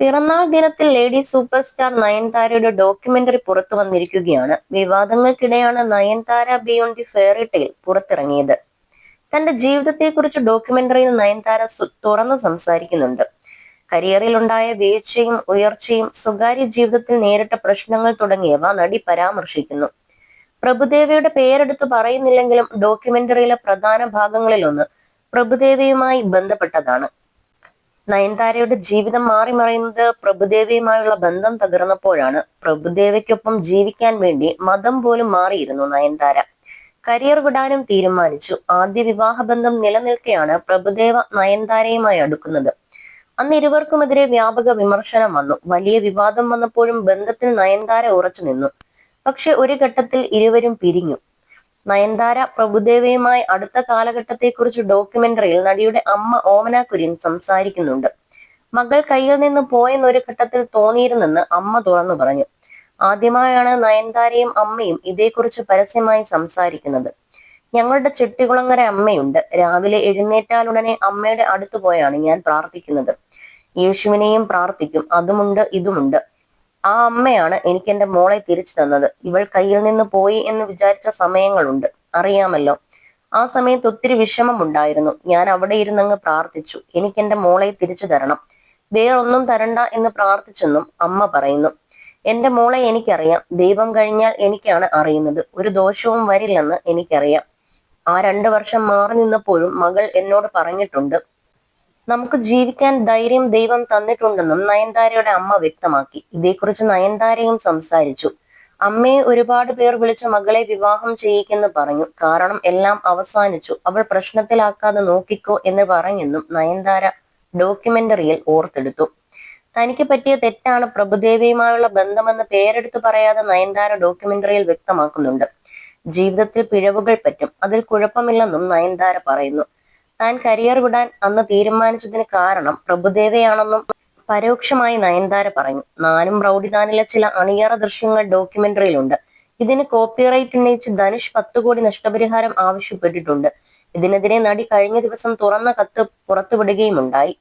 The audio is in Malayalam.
പിറന്നാൾ ദിനത്തിൽ ലേഡി സൂപ്പർ സ്റ്റാർ നയൻതാരയുടെ ഡോക്യുമെന്ററി പുറത്തു വന്നിരിക്കുകയാണ്. വിവാദങ്ങൾക്കിടെയാണ് Nayanthara beyond the fairy tale പുറത്തിറങ്ങിയത്. തന്റെ ജീവിതത്തെക്കുറിച്ച് ഡോക്യുമെന്ററിയിൽ നയൻതാര തുറന്നു സംസാരിക്കുന്നുണ്ട്. കരിയറിൽ ഉണ്ടായ വീഴ്ചയും ഉയർച്ചയും സ്വകാര്യ ജീവിതത്തിൽ നേരിട്ട പ്രശ്നങ്ങൾ തുടങ്ങിയവ നടി പരാമർശിക്കുന്നു. പ്രഭുദേവയുടെ പേരെടുത്ത് പറയുന്നില്ലെങ്കിലും ഡോക്യുമെന്ററിയിലെ പ്രധാന ഭാഗങ്ങളിലൊന്ന് പ്രഭുദേവയുമായി ബന്ധപ്പെട്ടതാണ്. നയൻതാരയുടെ ജീവിതം മാറി മറയുന്നത് പ്രഭുദേവയുമായുള്ള ബന്ധം തകർന്നപ്പോഴാണ് പ്രഭുദേവയ്ക്കൊപ്പം ജീവിക്കാൻ വേണ്ടി മതം പോലും മാറിയിരുന്നു നയൻതാര. കരിയർ വിടാനും തീരുമാനിച്ചു. ആദ്യ വിവാഹ ബന്ധം നിലനിൽക്കെയാണ് പ്രഭുദേവ നയൻതാരയുമായി അടുക്കുന്നത്. അന്ന് ഇരുവർക്കുമെതിരെ വ്യാപക വിമർശനം വന്നു. വലിയ വിവാദം വന്നപ്പോഴും ബന്ധത്തിൽ നയൻതാര ഉറച്ചു നിന്നു. പക്ഷെ ഒരു ഘട്ടത്തിൽ ഇരുവരും പിരിഞ്ഞു. നയൻതാര പ്രഭുദേവയുമായി അടുത്ത കാലഘട്ടത്തെക്കുറിച്ച് ഡോക്യുമെന്ററിയിൽ നടിയുടെ അമ്മ ഓമന കുര്യൻ സംസാരിക്കുന്നുണ്ട്. മകൾ കയ്യിൽ നിന്ന് പോയെന്ന് ഒരു ഘട്ടത്തിൽ തോന്നിയിരുന്നെന്ന് അമ്മ തുറന്നു പറഞ്ഞു. ആദ്യമായാണ് നയൻതാരയും അമ്മയും ഇതേക്കുറിച്ച് പരസ്യമായി സംസാരിക്കുന്നത്. ഞങ്ങളുടെ ചെട്ടികുളങ്ങര അമ്മയുണ്ട്. രാവിലെ എഴുന്നേറ്റാലുടനെ അമ്മയുടെ അടുത്തു പോയാണ് ഞാൻ പ്രാർത്ഥിക്കുന്നത്. യേശുവിനെയും പ്രാർത്ഥിക്കും. അതുമുണ്ട് ഇതുമുണ്ട്. ആ അമ്മയാണ് എനിക്ക് എന്റെ മോളെ തിരിച്ചു തന്നത്. ഇവൾ കയ്യിൽ നിന്ന് പോയി എന്ന് വിചാരിച്ച സമയങ്ങളുണ്ട്. അറിയാമല്ലോ. ആ സമയത്ത് ഒത്തിരി വിഷമമുണ്ടായിരുന്നു. ഞാൻ അവിടെ ഇരുന്നങ്ങ് പ്രാർത്ഥിച്ചു. എനിക്ക് എന്റെ മോളെ തിരിച്ചു തരണം. വേറൊന്നും തരണ്ട എന്ന് പ്രാർത്ഥിച്ചെന്നും അമ്മ പറയുന്നു. എന്റെ മോളെ എനിക്കറിയാം. ദൈവം കഴിഞ്ഞാൽ എനിക്കാണ് അറിയുന്നത്. ഒരു ദോഷവും വരില്ലെന്ന് എനിക്കറിയാം. ആ രണ്ടു വർഷം മാറി നിന്നപ്പോഴും മകൾ എന്നോട് പറഞ്ഞിട്ടുണ്ട്. നമുക്ക് ജീവിക്കാൻ ധൈര്യം ദൈവം തന്നിട്ടുണ്ടെന്നും നയൻതാരയുടെ അമ്മ വ്യക്തമാക്കി. ഇതേക്കുറിച്ച് നയൻതാരയും സംസാരിച്ചു. അമ്മയെ ഒരുപാട് പേർ വിളിച്ച് മകളെ വിവാഹം ചെയ്യിക്കെന്ന് പറഞ്ഞു. കാരണം എല്ലാം അവസാനിച്ചു. അവൾ പ്രശ്നത്തിലാക്കാതെ നോക്കിക്കോ എന്ന് പറഞ്ഞെന്നും നയൻതാര ഡോക്യുമെന്ററിയിൽ ഓർത്തെടുത്തു. തനിക്ക് പറ്റിയ തെറ്റാണ് പ്രഭുദേവിയുമായുള്ള ബന്ധമെന്ന് പേരെടുത്ത് പറയാതെ നയൻതാര ഡോക്യുമെന്ററിയിൽ വ്യക്തമാക്കുന്നുണ്ട്. ജീവിതത്തിൽ പിഴവുകൾ പറ്റും. അതിൽ കുഴപ്പമില്ലെന്നും നയൻതാര പറയുന്നു. താൻ കരിയർ വിടാൻ അന്ന് തീരുമാനിച്ചതിന് കാരണം പ്രഭുദേവയാണെന്നും പരോക്ഷമായി നയൻതാര പറഞ്ഞു. നാനും റൗഡിദാനിലെ ചില അണിയറ ദൃശ്യങ്ങൾ ഡോക്യുമെന്ററിയിലുണ്ട്. ഇതിന് കോപ്പിറൈറ്റ് ഉന്നയിച്ച് ധനുഷ് പത്ത് കോടി നഷ്ടപരിഹാരം ആവശ്യപ്പെട്ടിട്ടുണ്ട്. ഇതിനെതിരെ നടി കഴിഞ്ഞ ദിവസം തുറന്ന കത്ത് പുറത്തുവിടുകയുമുണ്ടായി.